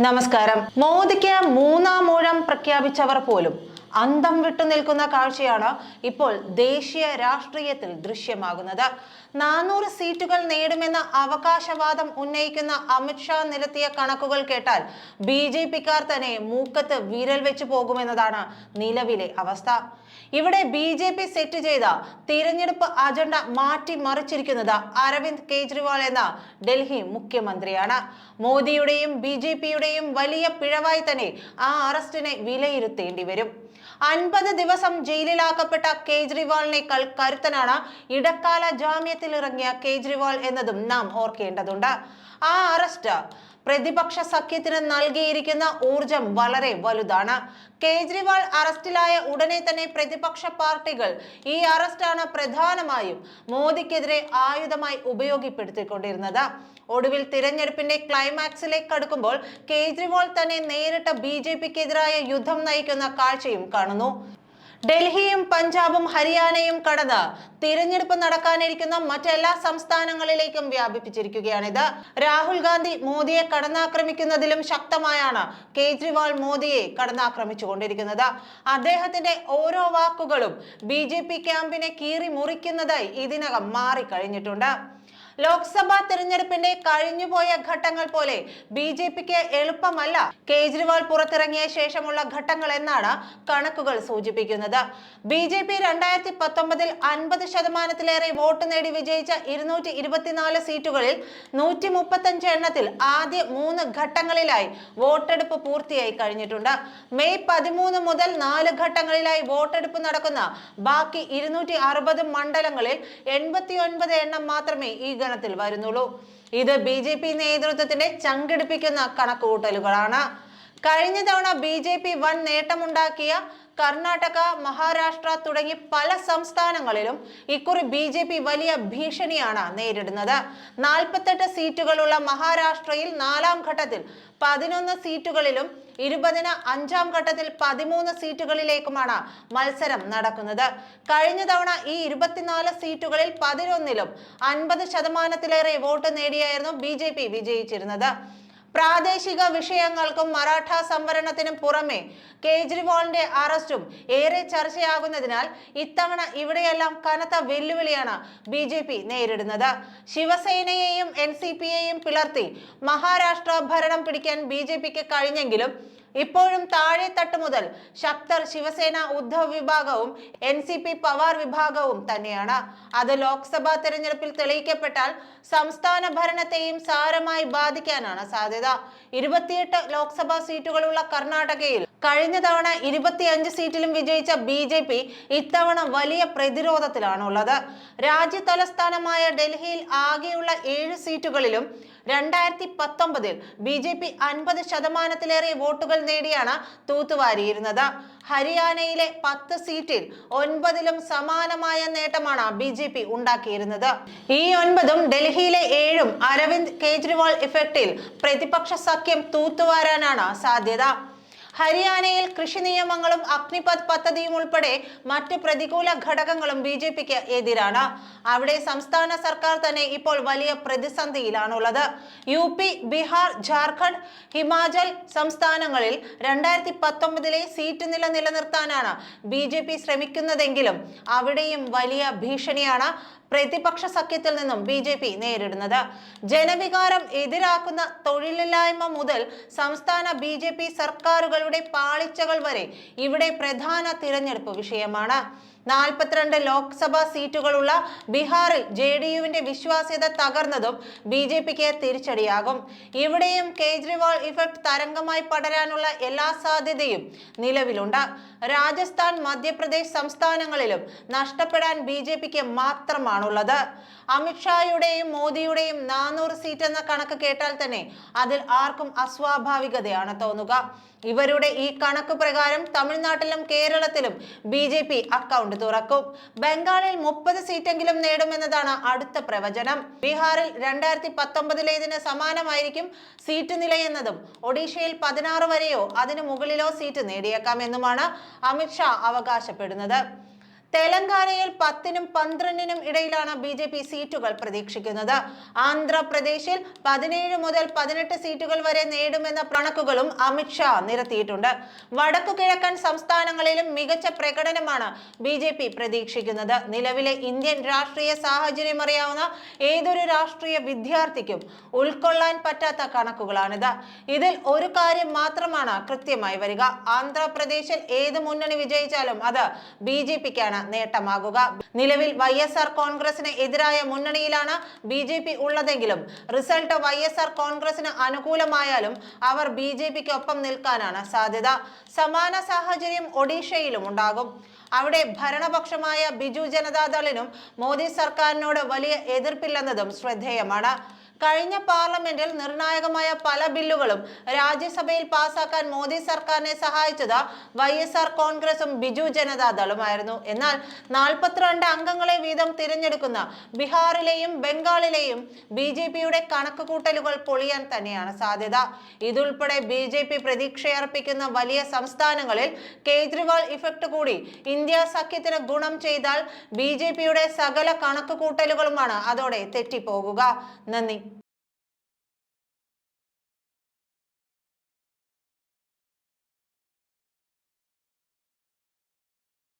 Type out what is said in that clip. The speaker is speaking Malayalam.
നമസ്കാരം. മോദിക്ക് മൂന്നാം ഊഴം പ്രഖ്യാപിച്ചവർ പോലും അന്തം വിട്ടു നിൽക്കുന്ന കാഴ്ചയാണ് ഇപ്പോൾ ദേശീയ രാഷ്ട്രീയത്തിൽ ദൃശ്യമാകുന്നത്. നാനൂറ് സീറ്റുകൾ നേടുമെന്ന അവകാശവാദം ഉന്നയിക്കുന്ന അമിത്ഷാ നിരത്തിയ കണക്കുകൾ കേട്ടാൽ ബി ജെ പിക്കാർ തന്നെ മൂക്കത്ത് വിരൽ വെച്ച് പോകുമെന്നതാണ് നിലവിലെ അവസ്ഥ. ഇവിടെ ബി ജെ പി സെറ്റ് ചെയ്ത തിരഞ്ഞെടുപ്പ് അജണ്ട മാറ്റി മറിച്ചിരിക്കുന്നത് അരവിന്ദ് കെജ്രിവാൾ എന്ന ഡൽഹി മുഖ്യമന്ത്രിയാണ്. മോദിയുടെയും ബി ജെ പിയുടെയും വലിയ പിഴവായി തന്നെ ആ അറസ്റ്റിനെ വിലയിരുത്തേണ്ടി വരും. അൻപത് ദിവസം ജയിലിലാക്കപ്പെട്ട കേജ്രിവാളിനേക്കാൾ കരുത്തനാണ് ഇടക്കാല ജാമ്യത്തിൽ ഇറങ്ങിയ കേജ്രിവാൾ എന്നതും നാം ഓർക്കേണ്ടതുണ്ട്. ആ അറസ്റ്റ് പ്രതിപക്ഷ സഖ്യത്തിന് നൽകിയിരിക്കുന്ന ഊർജം വളരെ വലുതാണ്. കേജ്രിവാൾ അറസ്റ്റിലായ ഉടനെ തന്നെ പ്രതിപക്ഷ പാർട്ടികൾ ഈ അറസ്റ്റാണ് പ്രധാനമായും മോദിക്കെതിരെ ആയുധമായി ഉപയോഗപ്പെടുത്തിക്കൊണ്ടിരുന്നത്. ഒടുവിൽ തിരഞ്ഞെടുപ്പിന്റെ ക്ലൈമാക്സിലേക്ക് അടുക്കുമ്പോൾ കേജ്രിവാൾ തന്നെ നേരിട്ട് ബി ജെ പിക്കെതിരായ യുദ്ധം നയിക്കുന്ന കാഴ്ചയും കാണുന്നു. ഡൽഹിയും പഞ്ചാബും ഹരിയാനയും കടന്ന് തിരഞ്ഞെടുപ്പ് നടക്കാനിരിക്കുന്ന മറ്റെല്ലാ സംസ്ഥാനങ്ങളിലേക്കും വ്യാപിപ്പിച്ചിരിക്കുകയാണിത്. രാഹുൽ ഗാന്ധി മോദിയെ കടന്നാക്രമിക്കുന്നതിലും ശക്തമായാണ് കേജ്രിവാൾ മോദിയെ കടന്നാക്രമിച്ചുകൊണ്ടിരിക്കുന്നത്. അദ്ദേഹത്തിന്റെ ഓരോ വാക്കുകളും ബി ക്യാമ്പിനെ കീറി മുറിക്കുന്നതായി ഇതിനകം മാറിക്കഴിഞ്ഞിട്ടുണ്ട്. ലോക്സഭാ തിരഞ്ഞെടുപ്പിന്റെ കഴിഞ്ഞുപോയ ഘട്ടങ്ങൾ പോലെ ബി ജെ പിക്ക് എളുപ്പമല്ല കേജ്രിവാൾ പുറത്തിറങ്ങിയ ശേഷമുള്ള ഘട്ടങ്ങൾ എന്നാണ് കണക്കുകൾ സൂചിപ്പിക്കുന്നത്. ബി ജെ പി രണ്ടായിരത്തി പത്തൊമ്പതിൽ അൻപത് ശതമാനത്തിലേറെ വോട്ട് നേടി വിജയിച്ച ഇരുന്നൂറ്റി ഇരുപത്തിനാല് സീറ്റുകളിൽ നൂറ്റി മുപ്പത്തഞ്ച് എണ്ണത്തിൽ ആദ്യ മൂന്ന് ഘട്ടങ്ങളിലായി വോട്ടെടുപ്പ് പൂർത്തിയായി കഴിഞ്ഞിട്ടുണ്ട്. മെയ് പതിമൂന്ന് മുതൽ നാല് ഘട്ടങ്ങളിലായി വോട്ടെടുപ്പ് നടക്കുന്ന ബാക്കി ഇരുന്നൂറ്റി മണ്ഡലങ്ങളിൽ എൺപത്തി എണ്ണം മാത്രമേ ഈ ഗണത്തിൽ വരുന്നുള്ളൂ. ഇത് ബി ജെ പി നേതൃത്വത്തിന്റെ ചങ്കിടിപ്പിക്കുന്ന കണക്കുകൂട്ടലുകളാണ്. കഴിഞ്ഞ തവണ ബി ജെ പി വൻ നേട്ടമുണ്ടാക്കിയ കർണാടക മഹാരാഷ്ട്ര തുടങ്ങി പല സംസ്ഥാനങ്ങളിലും ഇക്കുറി ബി ജെ പി വലിയ ഭീഷണിയാണ് നേരിടുന്നത്. നാൽപ്പത്തെട്ട് സീറ്റുകളുള്ള മഹാരാഷ്ട്രയിൽ നാലാം ഘട്ടത്തിൽ പതിനൊന്ന് സീറ്റുകളിലും ഇരുപതിന് അഞ്ചാം ഘട്ടത്തിൽ പതിമൂന്ന് സീറ്റുകളിലേക്കുമാണ് മത്സരം നടക്കുന്നത്. കഴിഞ്ഞ തവണ ഈ ഇരുപത്തിനാല് സീറ്റുകളിൽ പതിനൊന്നിലും അൻപത് ശതമാനത്തിലേറെ വോട്ട് നേടിയായിരുന്നു ബി വിജയിച്ചിരുന്നത്. പ്രാദേശിക വിഷയങ്ങൾക്കും മറാഠ സംവരണത്തിനും പുറമെ കേജ്രിവാളിന്റെ അറസ്റ്റും ഏറെ ചർച്ചയാകുന്നതിനാൽ ഇത്തവണ ഇവിടെയെല്ലാം കനത്ത വെല്ലുവിളിയാണ് ബി ജെ പി നേരിടുന്നത്. ശിവസേനയെയും എൻ സി പിയെയും പിളർത്തി മഹാരാഷ്ട്ര ഭരണം പിടിക്കാൻ ബി ജെ പിക്ക് കഴിഞ്ഞെങ്കിലും ഇപ്പോഴും താഴെത്തട്ട് മുതൽ ശക്തർ ശിവസേന ഉദ്ധവ് വിഭാഗവും എൻ സി പി പവാർ വിഭാഗവും തന്നെയാണ്. അത് ലോക്സഭാ തെരഞ്ഞെടുപ്പിൽ തെളിയിക്കപ്പെട്ടാൽ സംസ്ഥാന ഭരണത്തെയും സാരമായി ബാധിക്കാനാണ് സാധ്യത. ഇരുപത്തിയെട്ട് ലോക്സഭാ സീറ്റുകളുള്ള കർണാടകയിൽ കഴിഞ്ഞ തവണ ഇരുപത്തിയഞ്ച് സീറ്റിലും വിജയിച്ച ബി ജെ പി ഇത്തവണ വലിയ പ്രതിരോധത്തിലാണുള്ളത്. രാജ്യ തലസ്ഥാനമായ ഡൽഹിയിൽ ആകെയുള്ള ഏഴ് സീറ്റുകളിലും രണ്ടായിരത്തി പത്തൊമ്പതിൽ ബി ജെ പി അൻപത് ശതമാനത്തിലേറെ വോട്ടുകൾ നേടിയാണ് തൂത്തുവാരിയിരുന്നത്. ഹരിയാനയിലെ പത്ത് സീറ്റിൽ ഒൻപതിലും സമാനമായ നേട്ടമാണ് ബി ജെ പി ഉണ്ടാക്കിയിരുന്നത്. ഈ ഒൻപതും ഡൽഹിയിലെ ഏഴും അരവിന്ദ് കെജ്രിവാൾ ഇഫക്റ്റിൽ പ്രതിപക്ഷ സഖ്യം തൂത്തുവാരാനാണ് സാധ്യത. ഹരിയാനയിൽ കൃഷി നിയമങ്ങളും അഗ്നിപത് പദ്ധതിയും ഉൾപ്പെടെ മറ്റ് പ്രതികൂല ഘടകങ്ങളും ബി ജെ പിക്ക് എതിരാണ്. അവിടെ സംസ്ഥാന സർക്കാർ തന്നെ ഇപ്പോൾ വലിയ പ്രതിസന്ധിയിലാണുള്ളത്. യു പി ബീഹാർ ജാർഖണ്ഡ് ഹിമാചൽ സംസ്ഥാനങ്ങളിൽ രണ്ടായിരത്തി പത്തൊമ്പതിലെ സീറ്റ് നില നിലനിർത്താനാണ് ബി ജെ പി ശ്രമിക്കുന്നതെങ്കിലും അവിടെയും വലിയ ഭീഷണിയാണ്. പ്രതിപക്ഷ സഖ്യത്തിൽ നിന്നും ബി ജെ പി നേരിടുന്നത്. ജനവികാരം എതിരാക്കുന്ന തൊഴിലില്ലായ്മ മുതൽ സംസ്ഥാന ബി ജെ പി സർക്കാരുകളുടെ പാളിച്ചകൾ വരെ ഇവിടെ പ്രധാന തിരഞ്ഞെടുപ്പ് വിഷയമാണ്. നാൽപ്പത്തിരണ്ട് ലോക്സഭാ സീറ്റുകളുള്ള ബീഹാറിൽ ജെ ഡി യുവിന്റെ വിശ്വാസ്യത തകർന്നതും ബി ജെ പിക്ക് തിരിച്ചടിയാകും. ഇവിടെയും കേജ്രിവാൾ ഇഫക്ട് തരംഗമായി പടരാനുള്ള എല്ലാ സാധ്യതയും നിലവിലുണ്ട്. രാജസ്ഥാൻ മധ്യപ്രദേശ് സംസ്ഥാനങ്ങളിലും നഷ്ടപ്പെടാൻ ബി ജെ പിക്ക് മാത്രമാണുള്ളത്. അമിത്ഷായുടെയും മോദിയുടെയും നാനൂറ് സീറ്റ് എന്ന കണക്ക് കേട്ടാൽ തന്നെ അതിൽ ആർക്കും അസ്വാഭാവികതയാണ് തോന്നുക. ഇവരുടെ ഈ കണക്ക് പ്രകാരം തമിഴ്നാട്ടിലും കേരളത്തിലും ബി ജെ പി അക്കൗണ്ട് തുറക്കും. ബംഗാളിൽ മുപ്പത് സീറ്റെങ്കിലും നേടുമെന്നതാണ് അടുത്ത പ്രവചനം. ബീഹാറിൽ രണ്ടായിരത്തി പത്തൊമ്പതിലേതിന് സമാനമായിരിക്കും സീറ്റ് നിലയെന്നതും ഒഡീഷയിൽ പതിനാറ് വരെയോ അതിനു മുകളിലോ സീറ്റ് നേടിയേക്കാമെന്നുമാണ് അമിത്ഷാ അവകാശപ്പെടുന്നത്. തെലങ്കാനയിൽ പത്തിനും പന്ത്രണ്ടിനും ഇടയിലാണ് ബി ജെ പി സീറ്റുകൾ പ്രതീക്ഷിക്കുന്നത്. ആന്ധ്രാപ്രദേശിൽ പതിനേഴ് മുതൽ പതിനെട്ട് സീറ്റുകൾ വരെ നേടുമെന്ന കണക്കുകളും അമിത്ഷാ നിരത്തിയിട്ടുണ്ട്. വടക്കു കിഴക്കൻ സംസ്ഥാനങ്ങളിലും മികച്ച പ്രകടനമാണ് ബി ജെ പി പ്രതീക്ഷിക്കുന്നത്. നിലവിലെ ഇന്ത്യൻ രാഷ്ട്രീയ സാഹചര്യം അറിയാവുന്ന ഏതൊരു രാഷ്ട്രീയ വിദ്യാർത്ഥിക്കും ഉൾക്കൊള്ളാൻ പറ്റാത്ത കണക്കുകളാണിത്. ഇതിൽ ഒരു കാര്യം മാത്രമാണ് കൃത്യമായി വരിക. ആന്ധ്രാപ്രദേശിൽ ഏത് മുന്നണി വിജയിച്ചാലും അത് ബി ജെ പിക്കാണ്. നേട്ടമാകുക. നിലവിൽ വൈ എസ് ആർ കോൺഗ്രസിന് എതിരായ മുന്നണിയിലാണ് ബി ജെ പി ഉള്ളതെങ്കിലും റിസൾട്ട് വൈ എസ് ആർ കോൺഗ്രസിന് അനുകൂലമായാലും അവർ ബി ജെ പിക്ക് ഒപ്പം നിൽക്കാനാണ് സാധ്യത. സമാന സാഹചര്യം ഒഡീഷയിലും ഉണ്ടാകും. അവിടെ ഭരണപക്ഷമായ ബിജു ജനതാദളിനും മോദി സർക്കാരിനോട് വലിയ എതിർപ്പില്ലെന്നതും ശ്രദ്ധേയമാണ്. കഴിഞ്ഞ പാർലമെന്റിൽ നിർണായകമായ പല ബില്ലുകളും രാജ്യസഭയിൽ പാസാക്കാൻ മോദി സർക്കാരിനെ സഹായിച്ചത് വൈ എസ് ആർ കോൺഗ്രസും ബിജു ജനതാദളുമായിരുന്നു. എന്നാൽ നാൽപ്പത്തിരണ്ട് അംഗങ്ങളെ വീതം തിരഞ്ഞെടുക്കുന്ന ബീഹാറിലെയും ബംഗാളിലെയും ബി ജെ പിയുടെ കണക്കുകൂട്ടലുകൾ പൊളിയാൻ തന്നെയാണ് സാധ്യത. ഇതുൾപ്പെടെ ബി ജെ പി പ്രതീക്ഷയർപ്പിക്കുന്ന വലിയ സംസ്ഥാനങ്ങളിൽ കേജ്രിവാൾ ഇഫക്ട് കൂടി ഇന്ത്യ സഖ്യത്തിന് ഗുണം ചെയ്താൽ ബി ജെ പിയുടെ സകല കണക്കുകൂട്ടലുകളുമാണ് അതോടെ തെറ്റിപ്പോകുക. നന്ദി.